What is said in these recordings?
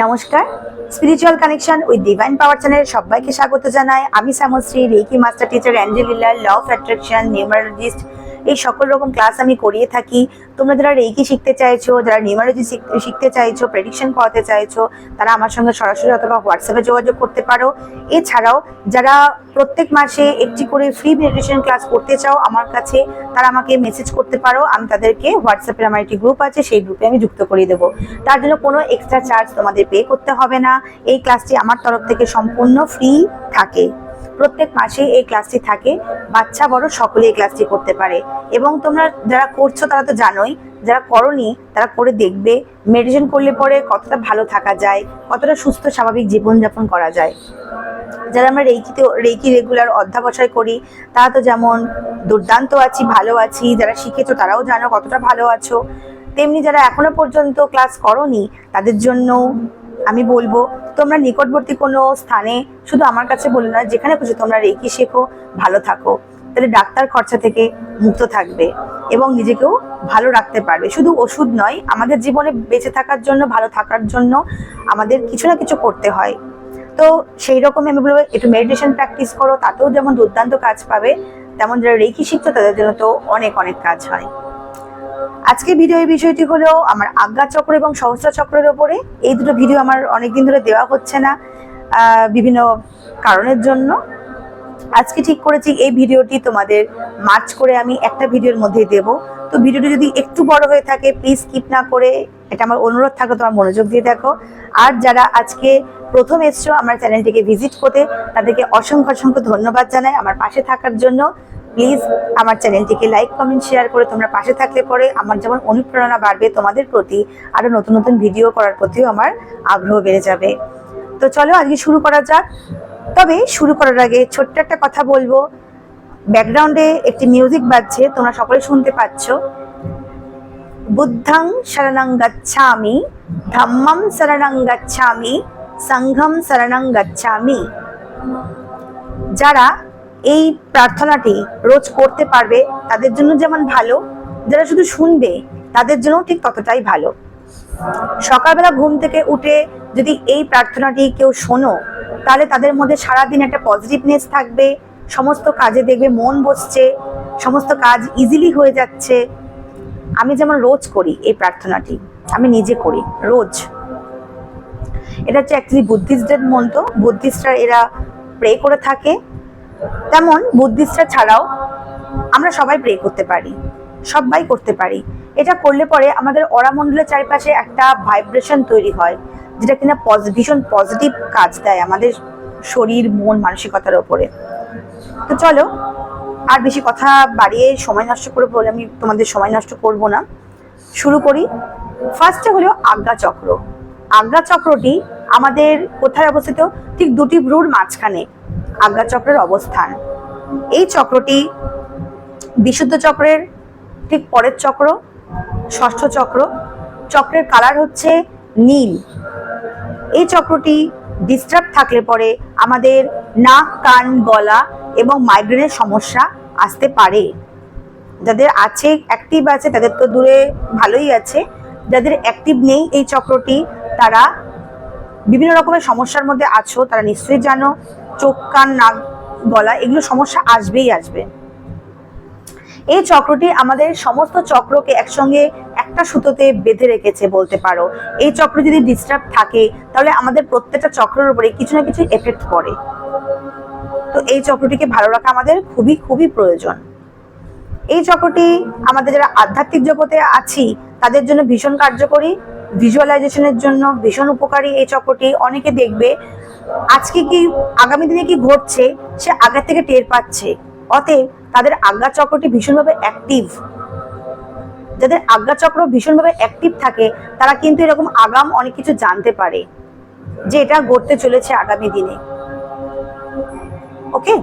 নমস্কার। Spiritual connection with divine power channel সবাইকে স্বাগত জানাই। আমি শ্যামশ্রী রেকি মাস্টার টিচার অ্যাঞ্জেলিলা ল অফ অ্যাট্রাকশন নিউমারোলজিস্ট এই সকল রকম ক্লাস আমি করিয়ে থাকি। তোমরা যারা রেকি শিখতে চাইছো, যারা নিউমারোলজি শিখতে চাইছো প্রেডিকশন করাতে চাইছো, তারা আমার সঙ্গে সরাসরি অথবা হোয়াটসঅ্যাপে যোগাযোগ করতে পারো। এছাড়াও যারা প্রত্যেক মাসে একটি করে ফ্রি মেডিটেশন ক্লাস করতে চাও আমার কাছে, তারা আমাকে মেসেজ করতে পারো। আমি তাদেরকে হোয়াটসঅ্যাপের আমার একটি গ্রুপ আছে, সেই গ্রুপে আমি যুক্ত করিয়ে দেবো। তার জন্য কোনো এক্সট্রা চার্জ তোমাদের পে করতে হবে না। এই ক্লাসটি আমার তরফ থেকে সম্পূর্ণ ফ্রি থাকে। প্রত্যেক মাসে এই ক্লাসটি থাকে। বাচ্চা বড় সকলে এই ক্লাসটি করতে পারে। এবং তোমরা যারা করছ তারা তো জানোই, যারা করনি তারা করে দেখবে। মেডিটেশন করলে পরে কতটা ভালো থাকা যায়, কতটা সুস্থ স্বাভাবিক জীবনযাপন করা যায়। যারা আমরা রেইকিতে, রেইকি রেগুলার অধ্যাবসায় করি, তারা তো যেমন দুর্দান্ত আছি, ভালো আছি, যারা শিখেছো তারাও জানো কতটা ভালো আছো। তেমনি যারা এখনও পর্যন্ত ক্লাস করনি, তাদের জন্য আমি বলব তোমরা নিকটবর্তী কোনো স্থানে শুধু আমার কাছে বলো না যেখানে খুশি তোমরা রেকি শেখো, ভালো থাকো। তাহলে ডাক্তার খরচা থেকে মুক্ত থাকবে এবং নিজেকেও ভালো রাখতে পারবে। শুধু ওষুধ নয়, আমাদের জীবনে বেঁচে থাকার জন্য, ভালো থাকার জন্য আমাদের কিছু না কিছু করতে হয়। তো সেই রকমই আমি বলব, একটু মেডিটেশন প্র্যাকটিস করো, তাতেও যেমন দুর্দান্ত কাজ পাবে, তেমন যারা রেকি শিখছো, তাদের জন্য তো অনেক অনেক কাজ হয়। আজকে ভিডিওর বিষয়টি হলো আমার আজ্ঞা চক্র এবং সহস্র চক্রের ওপরে। এই দুটো ভিডিও আমার অনেকদিন ধরে দেওয়া হচ্ছে না বিভিন্ন কারণের জন্য। আজকে ঠিক করেছি এই ভিডিওটি তোমাদের মার্চ করে আমি একটা ভিডিওর মধ্যেই দেব। তো ভিডিওটি যদি একটু বড় হয়ে থাকে প্লিজ স্কিপ না করে এটা আমার অনুরোধ থাকলে তোমার মনোযোগ দিয়ে দেখো। আর যারা আজকে প্রথম এসছো আমার চ্যানেলটিকে ভিজিট করতে, তাদেরকে অসংখ্য অসংখ্য ধন্যবাদ জানাই আমার পাশে থাকার জন্য। প্লিজ আমার চ্যানেলটিকে লাইক কমেন্ট শেয়ার করে তোমরা পাশে থাকলে পরে আমার যেমন অনুপ্রেরণা বাড়বে তোমাদের প্রতি আরও নতুন নতুন ভিডিও করার প্রতিও আমার আগ্রহ বেড়ে যাবে। তো চলো আজকে শুরু করা যাক। তবে শুরু করার আগে ছোট্ট একটা কথা বলব। ব্যাকগ্রাউন্ডে একটি মিউজিক বাজছে, তোমরা সকলে শুনতে পাচ্ছ। বুদ্ধাং শরণাং গচ্ছামি, ধম্মম শরণাং গচ্ছামি, সংঘম শরণং গচ্ছামি। যারা এই প্রার্থনাটি রোজ করতে পারবে, তাদের জন্য যেমন ভালো, যারা শুধু শুনবে, তাদের জন্য ঠিক ততটাই ভালো। সকালবেলা ঘুম থেকে উঠে যদি এই প্রার্থনাটি কেউ শোনো, তাহলে তাদের মধ্যে সারাদিন একটা পজিটিভনেস থাকবে, সমস্ত কাজে দেখবে মন বসছে, সমস্ত কাজ ইজিলি হয়ে যাচ্ছে। আমি যেমন রোজ করি এই প্রার্থনাটি, আমি নিজে করি, রোজ। এটা হচ্ছে অ্যাকচুয়ালি বুদ্ধিস্টদের মন্ত্র। বুদ্ধিস্টরা এরা প্রে করে থাকে। তেমন বুদ্ধিস্টরা ছাড়াও আমরা সবাই প্রে করতে পারি সবাই করতে পারি। এটা করলে পরে আমাদের অরামণ্ডলের চারিপাশে একটা ভাইব্রেশন তৈরি হয়, যেটা কিনা ভীষণ পজিটিভ কাজ দেয় আমাদের শরীর, মন, মানসিকতার ওপরে। তো চলো, আর বেশি কথা বাড়িয়ে সময় নষ্ট করে বলে আমি তোমাদের সময় নষ্ট করব না। শুরু করি। ফার্স্টে হলো আজ্ঞা চক্র। আজ্ঞা চক্রটি আমাদের কোথায় অবস্থিত? ঠিক দুটি ভ্রুর মাঝখানে। আজ্ঞা চক্রের অবস্থান। এই চক্রটি বিশুদ্ধ চক্রের ঠিক পরের চক্র, ষষ্ঠ চক্র। চক্রের কালার হচ্ছে নীল। এই চক্রটি ডিস্টার্ব থাকলে পরে আমাদের নাক, কান, গলা এবং মাইগ্রেনের সমস্যা আসতে পারে। যাদের আছে অ্যাক্টিভ আছে, তাদের তো দূরে ভালোই আছে। যাদের অ্যাক্টিভ নেই এই চক্রটি, তারা বিভিন্ন রকমের সমস্যার মধ্যে আছো, তারা নিশ্চয়ই জানো। চোখ, কান, নাক গলা, এগুলো সমস্যা আসবেই আসবে। এই চক্রটি আমাদের সমস্ত চক্রকে একসঙ্গে একটা সুতোতে বেঁধে রেখেছে বলতে পারো। এই চক্র যদি ডিস্টার্ব থাকে, তাহলে আমাদের প্রত্যেকটা চক্রের উপরে কিছু না কিছু এফেক্ট পড়ে। তো এই চক্রটিকে ভালো রাখা আমাদের খুবই খুবই প্রয়োজন। এই চক্রটি আমাদের যারা আধ্যাত্মিক জগতে আছি, তাদের জন্য ভীষণ কার্যকরী। ভিজুয়ালাইজেশনের জন্য ভীষণ উপকারী এই চক্রটি। অনেকে দেখবে আজকে কি আগামী দিনে কি ঘটছে, সে আগের থেকে টের পাচ্ছে। অতএব তাদের আজ্ঞা চক্রটি ভীষণভাবে অ্যাক্টিভ যাদের আজ্ঞা চক্র ভীষণভাবে অ্যাক্টিভ থাকে, তারা কিন্তু এরকম আগাম অনেক কিছু জানতে পারে, যে এটা ঘটতে চলেছে আগামী দিনে। ওকে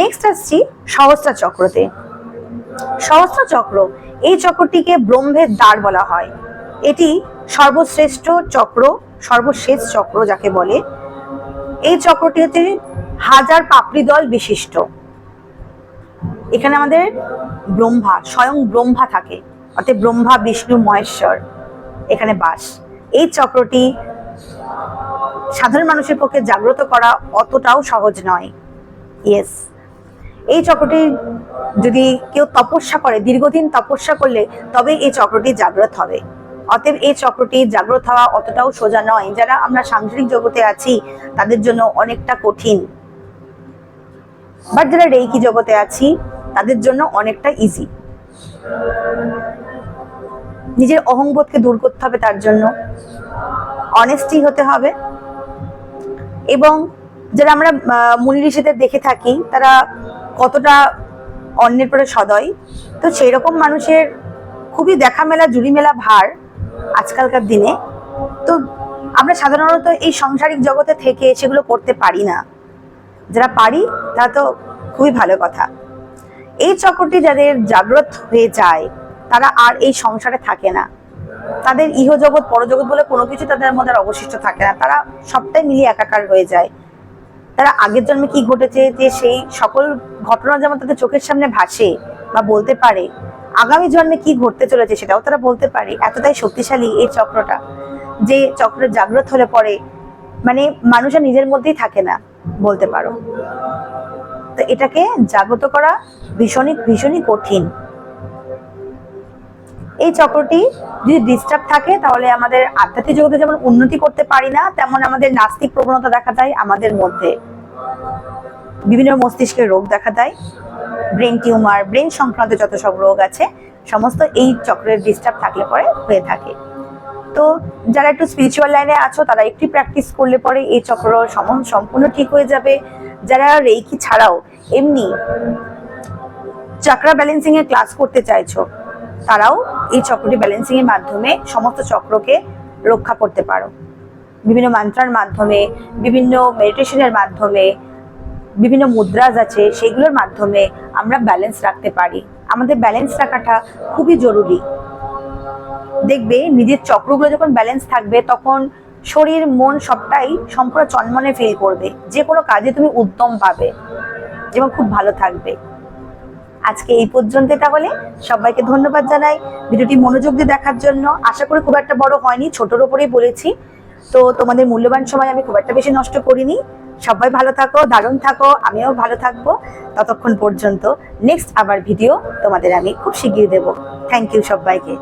নেক্সট আসছি সহস্রা চক্রতে। সহস্র চক্র, এই চক্রটিকে ব্রহ্মের দ্বার বলা হয়। এটি সর্বশ্রেষ্ঠ চক্র, সর্বশেষ চক্র যাকে বলে। এই চক্রটি হচ্ছে হাজার পাপড়ি দল বিশিষ্ট। এখানে আমাদের ব্রহ্মা, স্বয়ং ব্রহ্মা থাকে, অর্থাৎ ব্রহ্মা, বিষ্ণু, মহেশ্বর এখানে বাস। এই চক্রটি সাধারণ মানুষের পক্ষে জাগ্রত করা অতটাও সহজ নয়। ইয়েস এই চক্রটি যদি কেউ তপস্যা করে, দীর্ঘদিন তপস্যা করলে তবে এই চক্রটি জাগ্রত হবে। অতএব এই চক্রটি জাগ্রত হওয়া অতটাও সোজা নয়। যারা আমরা সাংসারিক জগতে আছি, তাদের জন্য অনেকটা কঠিন। বাট যারা রেইকি জগতে আছি, তাদের জন্য অনেকটা ইজি নিজের অহংবোধকে দূর করতে হবে তার জন্য। অনেস্টি হতে হবে। এবং যারা আমরা মুনি ঋষিদের দেখে থাকি, তারা কতটা অন্যের পরে সদয়, তো সেই রকম মানুষের খুবই দেখা মেলা, জুড়ি মেলা ভার আজকালকার দিনে, তো আমরা সাধারণত এই সাংসারিক জগতে থেকে সেগুলো করতে পারি না। যারা পারি তা তো খুবই ভালো কথা। এই চক্রটি যাদের জাগ্রত হয়ে যায়, তারা আর এই সংসারে থাকে না। তাদের ইহজগৎ, পরজগৎ বলে কোনো কিছু তাদের মধ্যে অবশিষ্ট থাকে না। তারা সবটাই মিলিয়ে একাকার হয়ে যায়। তারা আগের জন্মে কি ঘটেছে, যে সেই সকল ঘটনা যেমন তাদের চোখের সামনে ভাসে বা বলতে পারে আগামী জন্মে কি ঘটতে চলেছে সেটাও তারা বলতে পারে। এতটাই শক্তিশালী এই চক্রটা যে চক্র জাগ্রত হলে পরে মানে মানুষের নিজের মধ্যেই থাকে না বলতে পারো। তো এটাকে জাগ্রত করা ভীষণই ভীষণই কঠিন। এই চক্রটি যদি ডিস্টার্ব থাকে তাহলে আমাদের আধ্যাত্মিক জগতে যেমন উন্নতি করতে পারি না, তেমন আমাদের নাস্তিক প্রবণতা দেখা যায় আমাদের মধ্যে। বিভিন্ন মস্তিষ্কের রোগ দেখা দেয়। ব্রেন টিউমার ব্রেন সংক্রান্ত যত সব রোগ আছে, সমস্ত এই চক্রের ডিস্টার্ব থাকলে পরে হয়ে থাকে। তো যারা একটু স্পিরিচুয়াল লাইনে আছো, তারা একটু প্র্যাকটিস করলে পরে এই চক্র সম- সম্পূর্ণ ঠিক হয়ে যাবে। যারা রেইকি ছাড়াও এমনি চাকরা ব্যালেন্সিং এর ক্লাস করতে চাইছো, তারাও এই চক্রটি ব্যালেন্সিং এর মাধ্যমে সমস্ত চক্রকে রক্ষা করতে পারো। বিভিন্ন মন্ত্রার মাধ্যমে, বিভিন্ন মেডিটেশনের মাধ্যমে বিভিন্ন মুদ্রাজ আছে, সেগুলোর মাধ্যমে আমরা ব্যালেন্স রাখতে পারি। আমাদের ব্যালেন্স রাখাটা খুবই জরুরি। দেখবে নিজের চক্রগুলো যখন ব্যালেন্স থাকবে, তখন শরীর, মন সবটাই সম্পূর্ণ চনমনে ফিল করবে যে কোনো কাজে তুমি উদ্যম পাবে এবং খুব ভালো থাকবে। আজকে এই পর্যন্ত তাহলে। সবাইকে ধন্যবাদ জানাই ভিডিওটি মনোযোগ দিয়ে দেখার জন্য। আশা করি খুব একটা বড় হয়নি, ছোটর ওপরেই বলেছি। তো তোমাদের মূল্যবান সময় আমি খুব একটা বেশি নষ্ট করিনি। সবাই ভালো থাকো, দারুণ থাকো, আমিও ভালো থাকব ততক্ষণ পর্যন্ত। নেক্সট আবার ভিডিও তোমাদের আমি খুব শিগগির দেবো। থ্যাংক ইউ সবাইকে।